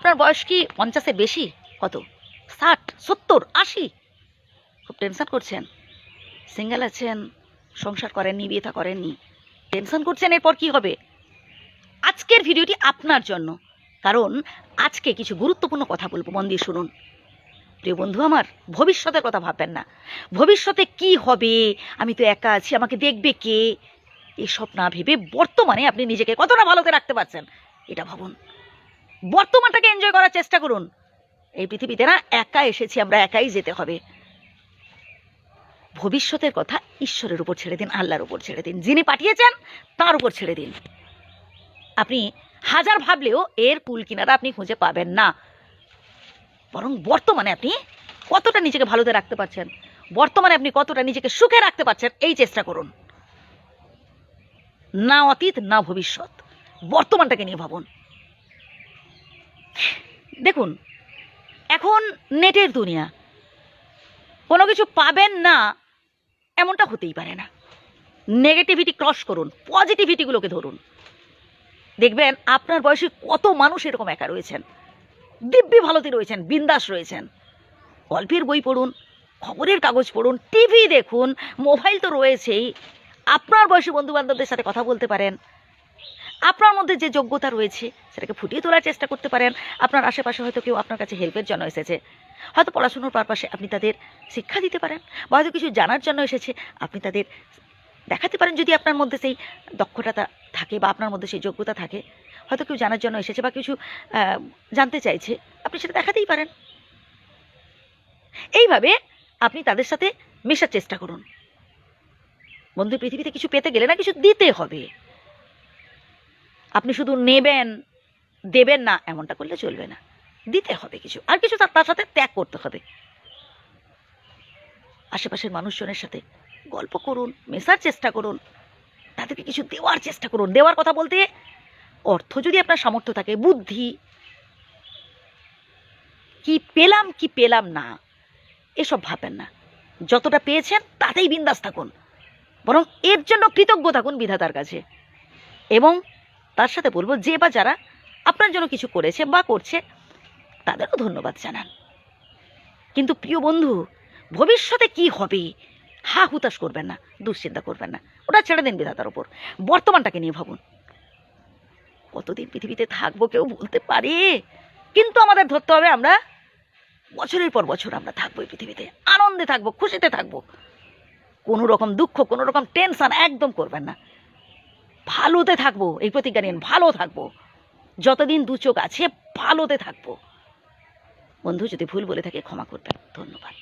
আপনার বয়স কি পঞ্চাশে বেশি? কত? ষাট, সত্তর, আশি? খুব টেনশন করছেন। সিঙ্গেল আছেন, সংসার করেননি, বিয়ে থা করেননি। টেনশন করছেন, এরপর কি হবে? আজকের ভিডিওটি আপনার জন্য। কারণ আজকে কিছু গুরুত্বপূর্ণ কথা বলব, মন দিয়ে শুনুন। প্রিয় বন্ধু আমার, ভবিষ্যতের কথা ভাববেন না। ভবিষ্যতে কি হবে? আমি তো একা আছি, আমাকে দেখবে কে? এসব না ভেবে বর্তমানে আপনি নিজেকে কতটা ভালোতে রাখতে পারছেন, এটা ভাবুন। বর্তমানটাকে এনজয় করার চেষ্টা করুন। এই পৃথিবীতে না একা এসেছি, আমরা একাই যেতে হবে। ভবিষ্যতের কথা ঈশ্বরের উপর ছেড়ে দিন, আল্লাহর উপর ছেড়ে দিন। যিনি পাঠিয়েছেন, তার উপর ছেড়ে দিন। আপনি হাজার ভাবলেও এর কুল কিনারা আপনি খুঁজে পাবেন না। বরং বর্তমানে আপনি কতটা নিজেকে ভালোতে রাখতে পারছেন, বর্তমানে আপনি কতটা নিজেকে সুখে রাখতে পারছেন, এই চেষ্টা করুন। না অতীত, না ভবিষ্যৎ। বর্তমানটাকে নিয়ে ভাবুন। দেখুন, এখন নেটের দুনিয়া। কোনো কিছু পাবেন না, এমনটা হতেই পারে না। নেগেটিভিটি ক্রস করুন, পজিটিভিটিগুলোকে ধরুন। দেখবেন আপনার বয়সে কত মানুষ এরকম একা রয়েছেন। দিব্যি ভালোতে রয়েছেন, বিন্দাস রয়েছেন। গল্পের বই পড়ুন, খবরের কাগজ পড়ুন, টিভি দেখুন, মোবাইল তো রয়েছেই। আপনার বয়সী বন্ধু বান্ধবদের সাথে কথা বলতে পারেন। আপনার মধ্যে যে যোগ্যতা রয়েছে, সেটাকে ফুটিয়ে তোলার চেষ্টা করতে পারেন। আপনার আশেপাশে হয়তো কেউ আপনার কাছে হেল্পের জন্য এসেছে। হয়তো পড়াশুনোর পারপাসে আপনি তাদের শিক্ষা দিতে পারেন, বা হয়তো কিছু জানার জন্য এসেছে, আপনি তাদের দেখাতে পারেন যদি আপনার মধ্যে সেই দক্ষতা থাকে, বা আপনার মধ্যে সেই যোগ্যতা থাকে। হয়তো কেউ জানার জন্য এসেছে, বা কিছু জানতে চাইছে, আপনি সেটা দেখাতেই পারেন। এইভাবে আপনি তাদের সাথে মেশার চেষ্টা করুন। বন্ধু, পৃথিবীতে কিছু পেতে গেলে না কিছু দিতে হবে। আপনি শুধু নেবেন, দেবেন না, এমনটা করলে চলবে না। দিতে হবে কিছু। আর কিছু তার সাথে ত্যাগ করতে হবে। আশেপাশের মানুষজনের সাথে গল্প করুন, মেশার চেষ্টা করুন, তাদেরকে কিছু দেওয়ার চেষ্টা করুন। দেওয়ার কথা বলতে অর্থ যদি আপনার সামর্থ্য থাকে, বুদ্ধি, কি পেলাম কি পেলাম না, এসব ভাববেন না। যতটা পেয়েছেন, তাতেই বিন্দাস থাকুন। বরং এর জন্য কৃতজ্ঞ থাকুন বিধাতার কাছে। এবং তার সাথে বলব যে বা যারা আপনার জন্য কিছু করেছে বা করছে, তাদেরও ধন্যবাদ জানান। কিন্তু প্রিয় বন্ধু, ভবিষ্যতে কি হবে? হা হুতাশ করবেন না, দুশ্চিন্তা করবেন না। ওটা ছেড়ে দিন বিধাতার ওপর বর্তমানটাকে নিয়ে ভাবুন। কতদিন পৃথিবীতে থাকব কেউ বলতে পারে? কিন্তু আমাদের ধরতে হবে আমরা, বছরের পর বছর আমরা থাকব এই পৃথিবীতে। আনন্দে থাকব, খুশিতে থাকব। কোনো রকম দুঃখ, কোনো রকম টেনশন একদম করবেন না। ভালোতে থাকব, এই প্রতিজ্ঞা নিন, ভালো থাকব। যতদিন দু চোখ আছে, ভালোতে থাকব। বন্ধু, যদি ভুল বলে থাকে, ক্ষমা করবেন। ধন্যবাদ।